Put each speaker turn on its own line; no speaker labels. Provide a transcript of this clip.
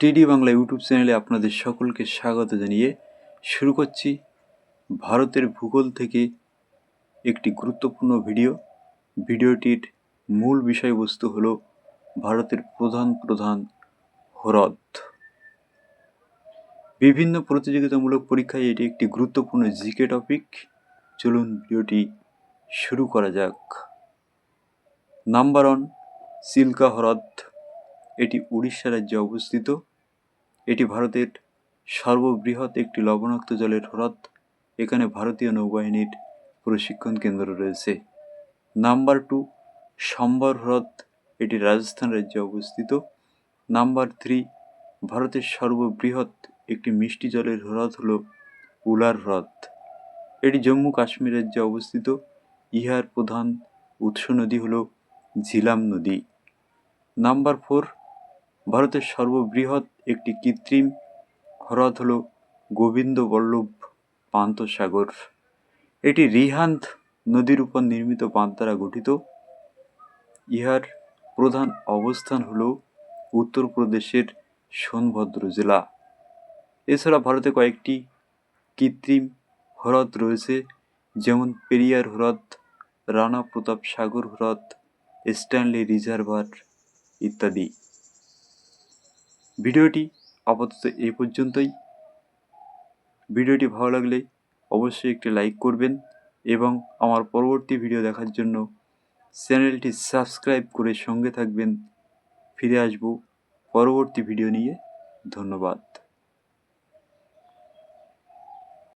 টিডি বাংলা ইউটিউব চ্যানেলে আপনাদের সকলকে স্বাগত জানিয়ে শুরু করছি ভারতের ভূগোল থেকে একটি গুরুত্বপূর্ণ ভিডিও। ভিডিওটির মূল বিষয়বস্তু হল ভারতের প্রধান প্রধান হ্রদ। বিভিন্ন প্রতিযোগিতামূলক পরীক্ষায় এটি একটি গুরুত্বপূর্ণ জিকে টপিক। চলুন ভিডিওটি শুরু করা যাক। নাম্বার ওয়ান, সিল্কা হ্রদ। এটি উড়িষ্যা রাজ্যে অবস্থিত। এটি ভারতের সর্ববৃহৎ একটি লবণাক্ত জলের হ্রদ। এখানে ভারতীয় নৌবাহিনীর প্রশিক্ষণ কেন্দ্র রয়েছে। নাম্বার টু, সম্বর হ্রদ। এটি রাজস্থান রাজ্যে অবস্থিত। নাম্বার থ্রি, ভারতের সর্ববৃহৎ একটি মিষ্টি জলের হ্রদ হল উলার হ্রদ। এটি জম্মু কাশ্মীর রাজ্যে অবস্থিত। ইহার প্রধান উৎস নদী হল ঝিলাম নদী। নাম্বার ফোর ভারতের সর্ববৃহৎ একটি কৃত্রিম হ্রদ হল গোবিন্দ বল্লভ পান্তসাগর। এটি রিহান্দ নদীর উপর নির্মিত বাঁধ দ্বারা গঠিত। ইহার প্রধান অবস্থান হল উত্তরপ্রদেশের সোনভদ্র জেলা। এছাড়া ভারতে কয়েকটি কৃত্রিম হ্রদ রয়েছে, যেমন পেরিয়ার হ্রদ, রানা প্রতাপ সাগর হ্রদ, স্ট্যানলি রিজার্ভার ইত্যাদি। ভিডিওটি আপাতত এই পর্যন্তই। ভিডিওটি ভালো লাগলে অবশ্যই একটি লাইক করবেন এবং আমার পরবর্তী ভিডিও দেখার জন্য চ্যানেলটি সাবস্ক্রাইব করে সঙ্গে থাকবেন। ফিরে আসব পরবর্তী ভিডিও নিয়ে। ধন্যবাদ।